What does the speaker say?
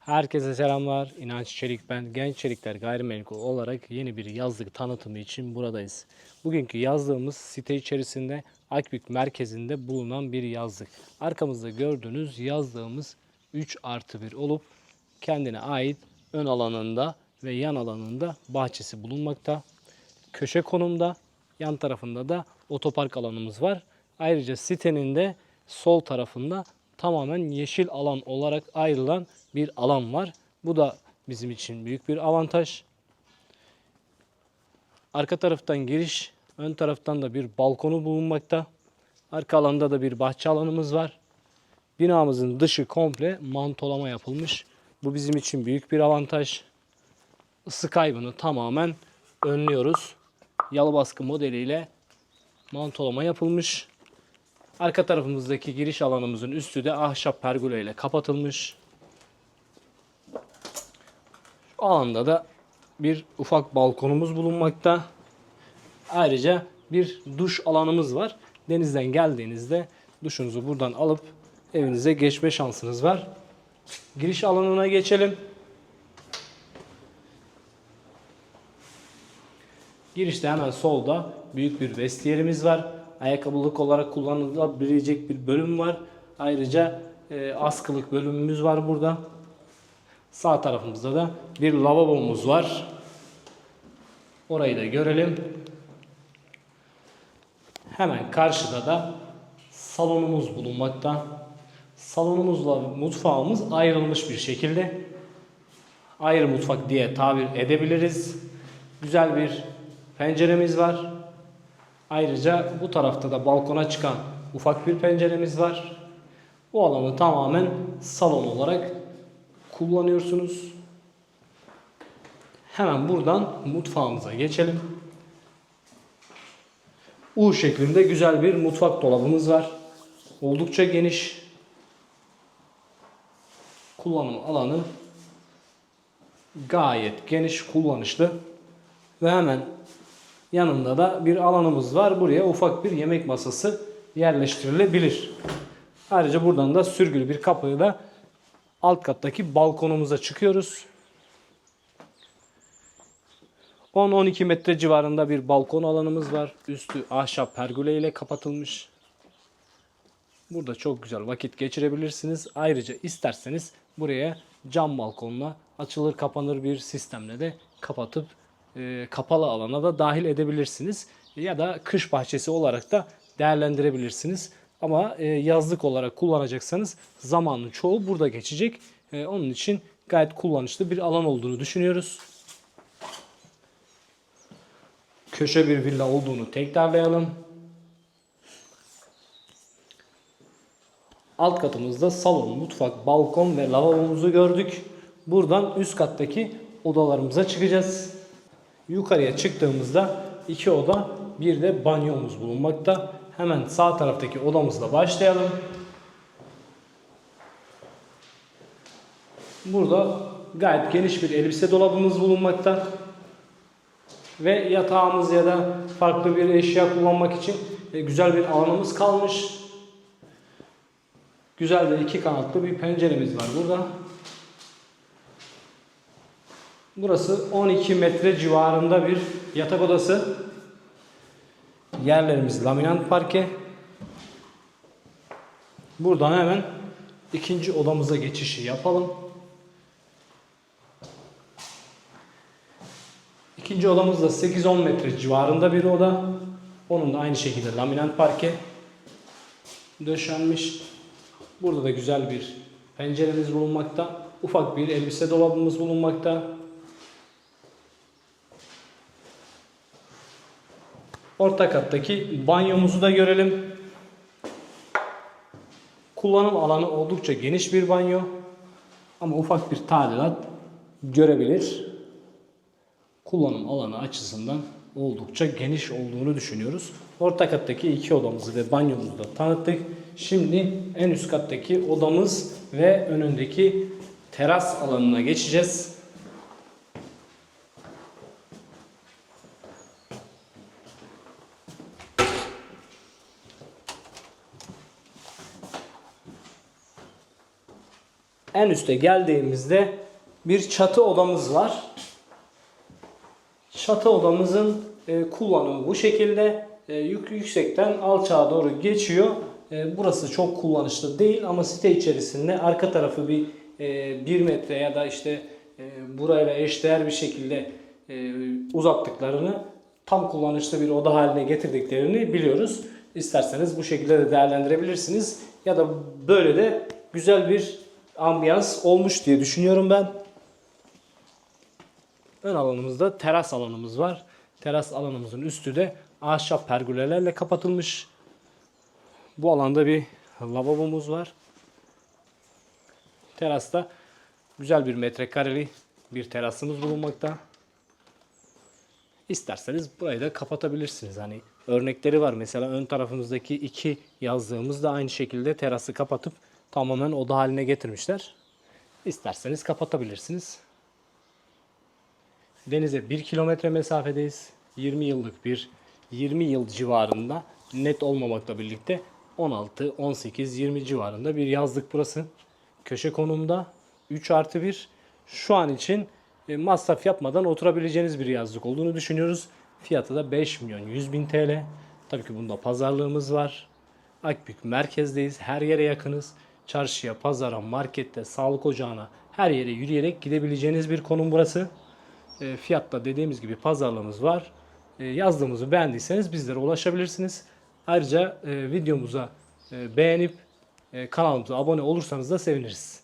Herkese selamlar. İnanç Çelik ben. Genç Çelikler Gayrimenkul olarak yeni bir yazlık tanıtımı için buradayız. Bugünkü yazlığımız site içerisinde Akbük merkezinde bulunan bir yazlık. Arkamızda gördüğünüz yazlığımız 3 artı 1 olup kendine ait ön alanında ve yan alanında bahçesi bulunmakta. Köşe konumda yan tarafında da otopark alanımız var. Ayrıca sitenin de sol tarafında tamamen yeşil alan olarak ayrılan bir alan var. Bu da bizim için büyük bir avantaj. Arka taraftan giriş, ön taraftan da bir balkonu bulunmakta. Arka alanda da bir bahçe alanımız var. Binamızın dışı komple mantolama yapılmış. Bu bizim için büyük bir avantaj. Isı kaybını tamamen önlüyoruz. Yalı baskı modeliyle mantolama yapılmış. Arka tarafımızdaki giriş alanımızın üstü de ahşap pergola ile kapatılmış. Şu alanda da bir ufak balkonumuz bulunmakta. Ayrıca bir duş alanımız var. Denizden geldiğinizde duşunuzu buradan alıp evinize geçme şansınız var. Giriş alanına geçelim. Girişte hemen solda büyük bir vestiyerimiz var. Ayakkabılık olarak kullanılabilecek bir bölüm var. Ayrıca e, askılık bölümümüz var burada. Sağ tarafımızda da bir lavabomuz var. Orayı da görelim. Hemen karşıda da salonumuz bulunmakta. Salonumuzla mutfağımız ayrılmış bir şekilde. Ayrı mutfak diye tabir edebiliriz. Güzel bir penceremiz var. Ayrıca bu tarafta da balkona çıkan ufak bir penceremiz var. Bu alanı tamamen salon olarak kullanıyorsunuz. Hemen buradan mutfağımıza geçelim. U şeklinde güzel bir mutfak dolabımız var. Oldukça geniş. Kullanım alanı gayet geniş, kullanışlı. Ve hemen yanında da bir alanımız var. Buraya ufak bir yemek masası yerleştirilebilir. Ayrıca buradan da sürgülü bir kapıyla alt kattaki balkonumuza çıkıyoruz. 10-12 metre civarında bir balkon alanımız var. Üstü ahşap pergole ile kapatılmış. Burada çok güzel vakit geçirebilirsiniz. Ayrıca isterseniz buraya cam balkonla açılır kapanır bir sistemle de kapatıp e, kapalı alana da dahil edebilirsiniz. Ya da kış bahçesi olarak da değerlendirebilirsiniz. Ama e, yazlık olarak kullanacaksanız zamanın çoğu burada geçecek. E, onun için gayet kullanışlı bir alan olduğunu düşünüyoruz. Köşe bir villa olduğunu tekrarlayalım. Alt katımızda salon, mutfak, balkon ve lavabomuzu gördük. Buradan üst kattaki odalarımıza çıkacağız. Yukarıya çıktığımızda iki oda bir de banyomuz bulunmakta. Hemen sağ taraftaki odamızla başlayalım. Burada gayet geniş bir elbise dolabımız bulunmakta. Ve yatağımız ya da farklı bir eşya kullanmak için e, güzel bir alanımız kalmış. Güzel de iki kanatlı bir penceremiz var burada. Burası 12 metre civarında bir yatak odası. Yerlerimiz laminant parke. Buradan hemen ikinci odamıza geçişi yapalım. İkinci odamız da 8-10 metre civarında bir oda. Onun da aynı şekilde laminant parke döşenmiş. Burada da güzel bir penceremiz bulunmakta. Ufak bir elbise dolabımız bulunmakta. Orta kattaki banyomuzu da görelim. Kullanım alanı oldukça geniş bir banyo. Ama ufak bir tadilat görebilir. Kullanım alanı açısından oldukça geniş olduğunu düşünüyoruz. Orta kattaki iki odamızı ve banyomuzu da tanıttık. Şimdi en üst kattaki odamız ve önündeki teras alanına geçeceğiz. En üste geldiğimizde bir çatı odamız var. Çatı odamızın e, kullanımı bu şekilde. E, yük, yüksekten alçağa doğru geçiyor. E, burası çok kullanışlı değil ama site içerisinde arka tarafı bir e, 1 metre ya da işte e, burayla eşdeğer bir şekilde e, uzattıklarını tam kullanışlı bir oda haline getirdiklerini biliyoruz. İsterseniz bu şekilde de değerlendirebilirsiniz. Ya da böyle de güzel bir ambiyans olmuş diye düşünüyorum ben. Ön alanımızda teras alanımız var. Teras alanımızın üstü de ahşap pergülelerle kapatılmış. Bu alanda bir lavabomuz var. Terasta güzel bir metrekareli bir terasımız bulunmakta. İsterseniz burayı da kapatabilirsiniz. Hani örnekleri var. Mesela ön tarafımızdaki iki yazlığımız da aynı şekilde terası kapatıp tamamen oda haline getirmişler. İsterseniz kapatabilirsiniz. Denize 1 kilometre mesafedeyiz. 20 yıllık bir 20 yıl civarında net olmamakla birlikte 16, 18, 20 civarında bir yazlık burası. Köşe konumda 3 artı 1. Şu an için e, masraf yapmadan oturabileceğiniz bir yazlık olduğunu düşünüyoruz. Fiyatı da 5 milyon 100 bin TL. Tabii ki bunda pazarlığımız var. Akbük merkezdeyiz. Her yere yakınız. Çarşıya, pazara, markette, sağlık ocağına her yere yürüyerek gidebileceğiniz bir konum burası. E, fiyatta dediğimiz gibi pazarlığımız var. E, yazdığımızı beğendiyseniz bizlere ulaşabilirsiniz. Ayrıca e, videomuza e, beğenip e, kanalımıza abone olursanız da seviniriz.